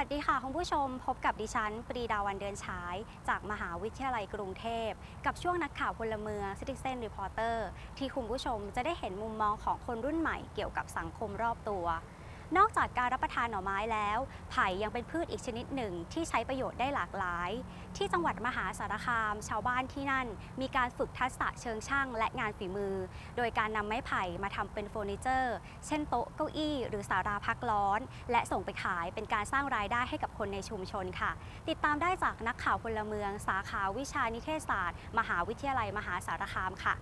ัสดีค่ะคุณผู้ชมพบกับดิฉัน ปรีดาวันเดือนฉาย จากมหาวิทยาลัยกรุงเทพ กับช่วงนักข่าวพลเมือง Citizen Reporter ที่คุณผู้ชมจะได้เห็นมุมมองของคนรุ่นใหม่เกี่ยวกับสังคมรอบตัว นอกจากการรับประทานหน่อไม้แล้ว ไผ่ยังเป็นพืชอีกชนิดหนึ่งที่ใช้ประโยชน์ได้หลากหลาย ที่จังหวัดมหาสารคาม ชาวบ้านที่นั่น มีการฝึกทักษะเชิงช่างและงานฝีมือ โดยการนำไม้ไผ่มาทำเป็นเฟอร์นิเจอร์ เช่นโต๊ะเก้าอี้ หรือสาราพักร้อน และส่งไปขายเป็นการสร้างรายได้ให้กับคนในชุมชนค่ะ ติดตามได้จากนักข่าวพลเมือง สาขาวิชานิเทศศาสตร์ มหาวิทยาลัยมหาสารคามค่ะ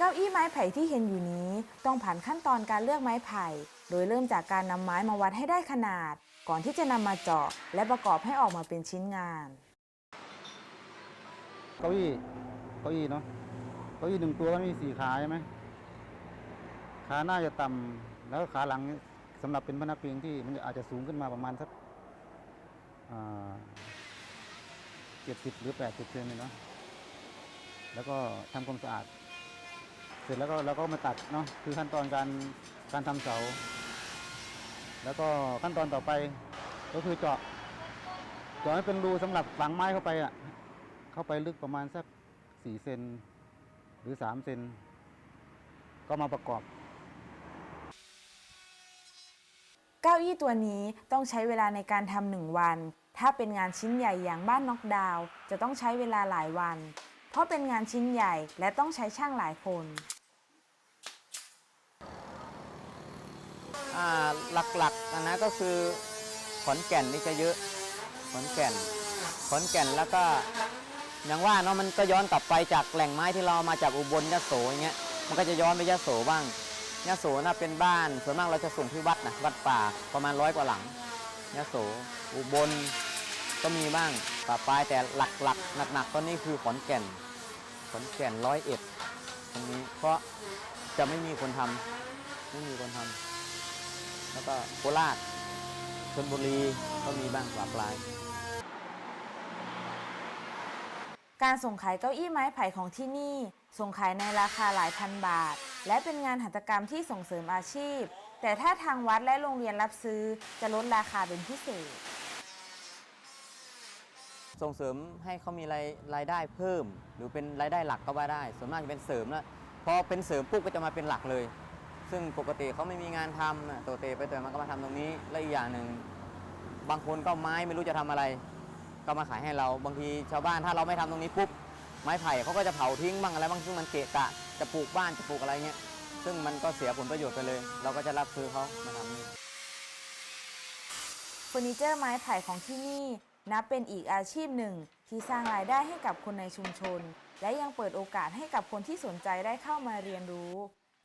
เก้าอี้ไม้ไผ่ที่เห็นอยู่นี้ต้องผ่านขั้นตอนการเลือกไม้ไผ่ โดยเริ่มจากการนำไม้มาวัดให้ได้ขนาด ก่อนที่จะนำมาเจาะ และประกอบให้ออกมาเป็นชิ้นงาน เก้าอี้เก้าอี้เนาะเก้าอี้หนึ่งตัวก็มีสี่ขาใช่ไหมขาหน้าจะต่ำแล้วขาหลังสำหรับเป็นพนักพิงที่มันอาจจะสูงขึ้นมาประมาณสักเจ็ดสิบหรือแปดสิบเซนเนาะแล้วก็ทำความสะอาด สร็จแล้วก็เราก็มาตัดเนาะคือขั้นตอนการการทำเสา แล้วก็ขั้นตอนต่อไปก็คือเจาะเจาะให้เป็นรูสำหรับฝังไม้เข้าไปอะเข้าไปลึกประมาณสักสี่เซนหรือสามเซนก็มาประกอบเก้าอี้ตัวนี้ต้องใช้เวลาในการทำหนึ่งวัน ถ้าเป็นงานชิ้นใหญ่อย่างบ้านน็อกดาวน์จะต้องใช้เวลาหลายวัน เพราะเป็นงานชิ้นใหญ่และต้องใช้ช่างหลายคน อ่า หลักๆนะก็คือขอนแก่นนี่จะเยอะขอนแก่นขอนแก่นแล้วก็อย่างว่าเนาะมันก็ย้อนกลับไปจากแหล่งไม้ที่เรามาจากอุบลยโสอย่างเงี้ยมันก็จะย้อนไปยโสบ้างยโสน่ะเป็นบ้านส่วนมากเราจะส่งที่วัดนะวัดป่าประมาณร้อยกว่าหลังยโสอุบลก็มีบ้างป่าปลายแต่หลักๆหนักๆก็นี่คือขอนแก่นขอนแก่นร้อยเอ็ดตรงนี้เพราะจะไม่มีคนทำไม่มีคนทำ แล้วก็โคราชชลบุรีก็มีบ้างปลาปลาย การส่งขายเก้าอี้ไม้ไผ่ของที่นี่ ส่งขายในราคาหลายพันบาท และเป็นงานหัตถกรรมที่ส่งเสริมอาชีพ แต่ถ้าทางวัดและโรงเรียนรับซื้อจะลดราคาเป็นพิเศษ ส่งเสริมให้เขามีรายรายได้เพิ่ม หรือเป็นรายได้หลักก็ว่าได้ ส่วนมากจะเป็นเสริมแล้วพอเป็นเสริมปุ๊บก็จะมาเป็นหลักเลย ซึ่งปกติเขาไม่มีงานทำนะตัวเตไปตัวมันก็มาทำตรงนี้ และอีกอย่างหนึ่ง บางคนก็ไม้ไม่รู้จะทำอะไร ก็มาขายให้เรา บางทีชาวบ้านถ้าเราไม่ทำตรงนี้ปุ๊บ ไม้ไผ่เขาก็จะเผาทิ้งบ้างอะไรบางซึ่งมันเกะกะ จะปลูกบ้านจะปลูกอะไรเงี้ย ซึ่งมันก็เสียผลประโยชน์ไปเลย เราก็จะรับซื้อเขามาทำนี่เฟอร์นิเจอร์ไม้ไผ่ของที่นี่ นับเป็นอีกอาชีพหนึ่งที่สร้างรายได้ให้กับคนในชุมชน และยังเปิดโอกาสให้กับคนที่สนใจได้เข้ามาเรียนรู้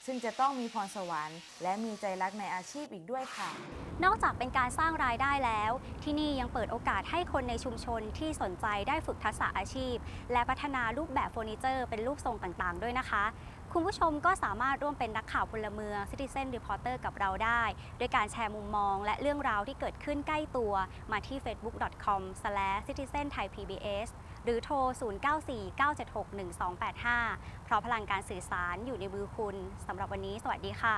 ซึ่งจะต้องมีพรสวรรค์ และมีใจรักในอาชีพอีกด้วยค่ะ นอกจากเป็นการสร้างรายได้แล้ว ที่นี่ยังเปิดโอกาสให้คนในชุมชนที่สนใจได้ฝึกทักษะอาชีพ และพัฒนารูปแบบเฟอร์นิเจอร์เป็นรูปทรงต่างๆ ด้วยนะคะ คุณผู้ชมก็สามารถร่วมเป็นนักข่าวพลเมือง Citizen Reporter กับเราได้ โดยการแชร์มุมมองและเรื่องราวที่เกิดขึ้นใกล้ตัวมาที่ facebook.com/citizenthaipbs หรือโทร 0949761285 เพราะพลังการสื่อสารอยู่ในมือคุณสำหรับวันนี้ สวัสดีค่ะ